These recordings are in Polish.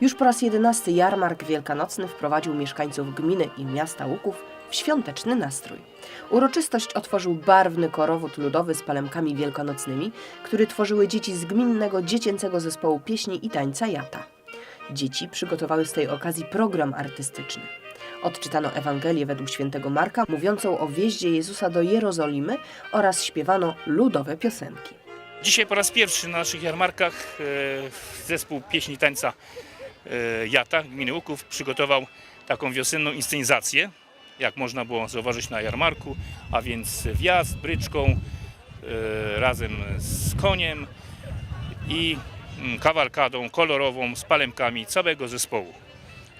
Już po raz jedenasty jarmark wielkanocny wprowadził mieszkańców gminy i miasta Łuków w świąteczny nastrój. Uroczystość otworzył barwny korowód ludowy z palemkami wielkanocnymi, który tworzyły dzieci z gminnego dziecięcego zespołu pieśni i tańca Jata. Dzieci przygotowały z tej okazji program artystyczny. Odczytano Ewangelię według świętego Marka, mówiącą o wjeździe Jezusa do Jerozolimy oraz śpiewano ludowe piosenki. Dzisiaj po raz pierwszy na naszych jarmarkach e, zespół pieśni tańca Jata gminy Łuków przygotował taką wiosenną inscenizację, jak można było zauważyć na jarmarku, a więc wjazd bryczką e, razem z koniem i mm, kawalkadą kolorową z palemkami całego zespołu.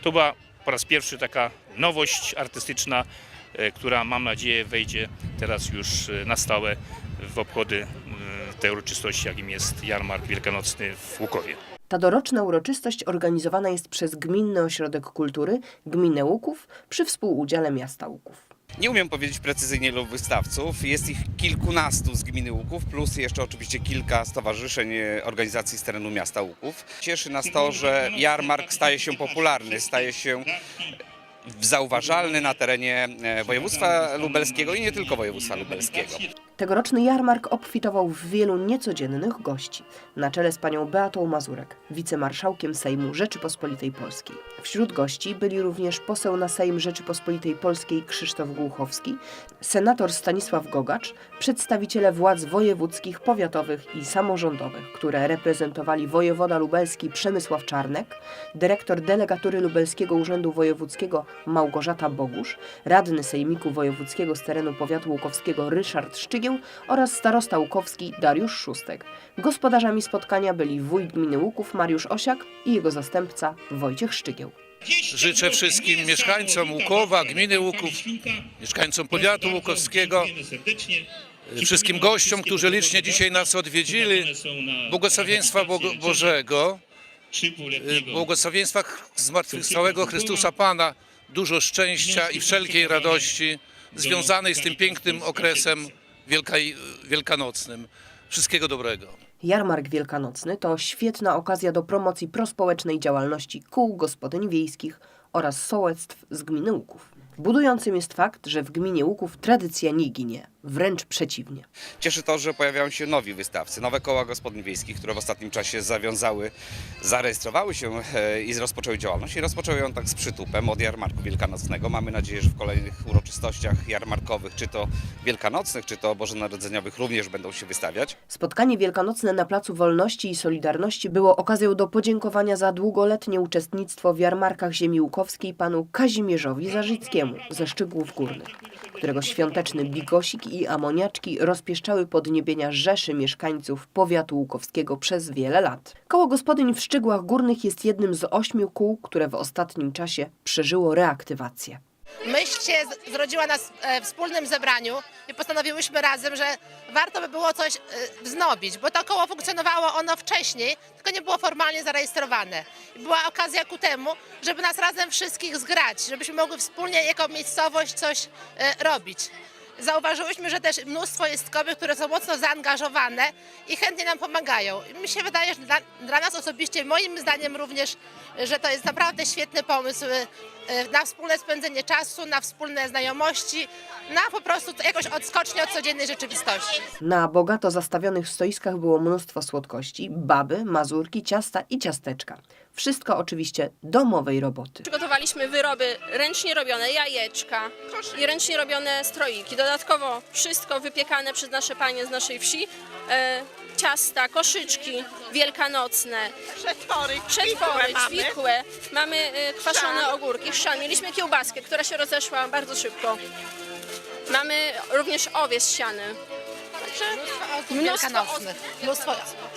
To była po raz pierwszy taka nowość artystyczna, e, która mam nadzieję wejdzie teraz już e, na stałe w obchody e, tej uroczystości, jakim jest jarmark wielkanocny w Łukowie. Ta doroczna uroczystość organizowana jest przez Gminny Ośrodek Kultury Gminę Łuków przy współudziale miasta Łuków. Nie umiem powiedzieć precyzyjnie ilu wystawców. Jest ich kilkunastu z gminy Łuków, plus jeszcze oczywiście kilka stowarzyszeń, e, organizacji z terenu miasta Łuków. Cieszy nas to, że jarmark staje się popularny, staje się zauważalny na terenie e, województwa lubelskiego i nie tylko województwa lubelskiego. Tegoroczny jarmark obfitował w wielu niecodziennych gości. Na czele z panią Beatą Mazurek, wicemarszałkiem Sejmu Rzeczypospolitej Polskiej. Wśród gości byli również poseł na Sejm Rzeczypospolitej Polskiej Krzysztof Głuchowski, senator Stanisław Gogacz, przedstawiciele władz wojewódzkich, powiatowych i samorządowych, które reprezentowali wojewoda lubelski Przemysław Czarnek, dyrektor delegatury Lubelskiego Urzędu Wojewódzkiego Małgorzata Bogusz, radny Sejmiku Wojewódzkiego z terenu powiatu łukowskiego Ryszard Szczygieł oraz starosta łukowski Dariusz Szóstek. Gospodarzami spotkania byli wójt gminy Łuków Mariusz Osiak i jego zastępca Wojciech Szczygieł. Życzę wszystkim mieszkańcom Łukowa, gminy Łuków, mieszkańcom powiatu łukowskiego, wszystkim gościom, którzy licznie dzisiaj nas odwiedzili, błogosławieństwa Bogo- Bożego, y, błogosławieństwa ch- zmartwychwstałego Chrystusa Pana, dużo szczęścia i wszelkiej radości związanej z tym pięknym okresem wielkaj, wielkanocnym. Wszystkiego dobrego. Jarmark Wielkanocny to świetna okazja do promocji prospołecznej działalności kół gospodyń wiejskich oraz sołectw z gminy Łuków. Budującym jest fakt, że w gminie Łuków tradycja nie ginie, wręcz przeciwnie. Cieszy to, że pojawiają się nowi wystawcy, nowe koła gospodyń wiejskich, które w ostatnim czasie zawiązały, zarejestrowały się e, i rozpoczęły działalność i rozpoczęły ją tak z przytupem od jarmarku wielkanocnego. Mamy nadzieję, że w kolejnych uroczystościach jarmarkowych, czy to wielkanocnych, czy to bożonarodzeniowych również będą się wystawiać. Spotkanie wielkanocne na Placu Wolności i Solidarności było okazją do podziękowania za długoletnie uczestnictwo w jarmarkach ziemi łukowskiej panu Kazimierzowi Zarzyckiemu ze Szczygłów Górnych, którego świąteczny bigosik i amoniaczki rozpieszczały podniebienia rzeszy mieszkańców powiatu łukowskiego przez wiele lat. Koło gospodyń w Szczygłach Górnych jest jednym z ośmiu kół, które w ostatnim czasie przeżyło reaktywację. Myśl się zrodziła na e, wspólnym zebraniu i postanowiłyśmy razem, że warto by było coś e, wznowić, bo to koło funkcjonowało ono wcześniej, tylko nie było formalnie zarejestrowane. Była okazja ku temu, żeby nas razem wszystkich zgrać, żebyśmy mogły wspólnie jako miejscowość coś e, robić. Zauważyłyśmy, że też mnóstwo jest kobiet, które są mocno zaangażowane i chętnie nam pomagają. I mi się wydaje, że dla, dla nas osobiście, moim zdaniem również, że to jest naprawdę świetny pomysł na wspólne spędzenie czasu, na wspólne znajomości, na po prostu jakoś odskocznie od codziennej rzeczywistości. Na bogato zastawionych stoiskach było mnóstwo słodkości, baby, mazurki, ciasta i ciasteczka. Wszystko oczywiście domowej roboty. Przygotowaliśmy wyroby ręcznie robione, jajeczka i ręcznie robione stroiki. Dodatkowo wszystko wypiekane przez nasze panie z naszej wsi. E, ciasta, koszyczki wielkanocne, Przetwory, przetwory, mamy. ćwikłe. Mamy e, kwaszone ogórki, chrzan. Mieliśmy kiełbaskę, która się rozeszła bardzo szybko. Mamy również owiec siany. Mnóstwo Mnóstwo wielkanocnych, mnóstwo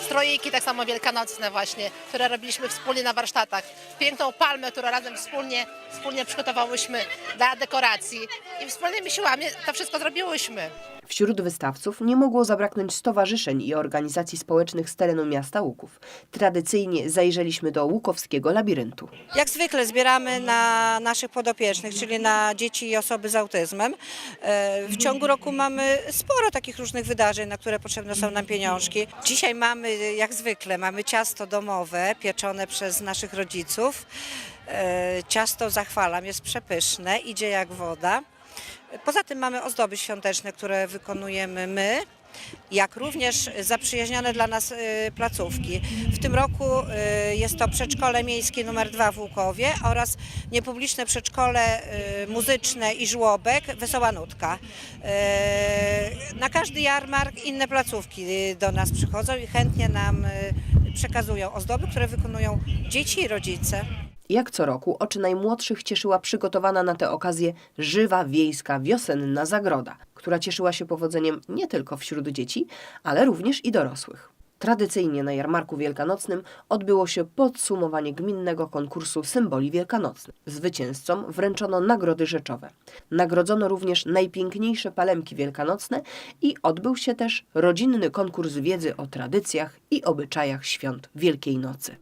strojiki tak samo wielkanocne właśnie, które robiliśmy wspólnie na warsztatach. Piękną palmę, którą razem wspólnie, wspólnie przygotowałyśmy dla dekoracji i wspólnymi siłami to wszystko zrobiłyśmy. Wśród wystawców nie mogło zabraknąć stowarzyszeń i organizacji społecznych z terenu miasta Łuków. Tradycyjnie zajrzeliśmy do łukowskiego labiryntu. Jak zwykle zbieramy na naszych podopiecznych, czyli na dzieci i osoby z autyzmem. E, W ciągu roku mamy sporo takich różnych wydarzeń, na które potrzebne są nam pieniążki. Dzisiaj mamy, jak zwykle, mamy ciasto domowe, pieczone przez naszych rodziców. E, Ciasto zachwalam, jest przepyszne, idzie jak woda. Poza tym mamy ozdoby świąteczne, które wykonujemy my, jak również zaprzyjaźnione dla nas y, placówki. W tym roku y, jest to przedszkole miejskie nr 2 w Łukowie oraz niepubliczne przedszkole y, muzyczne i żłobek Wesoła Nutka. Na każdy jarmark inne placówki do nas przychodzą i chętnie nam przekazują ozdoby, które wykonują dzieci i rodzice. Jak co roku oczy najmłodszych cieszyła przygotowana na tę okazję żywa wiejska wiosenna zagroda, która cieszyła się powodzeniem nie tylko wśród dzieci, ale również i dorosłych. Tradycyjnie na jarmarku wielkanocnym odbyło się podsumowanie gminnego konkursu symboli wielkanocnych. Zwycięzcom wręczono nagrody rzeczowe. Nagrodzono również najpiękniejsze palemki wielkanocne i odbył się też rodzinny konkurs wiedzy o tradycjach i obyczajach świąt Wielkiej Nocy.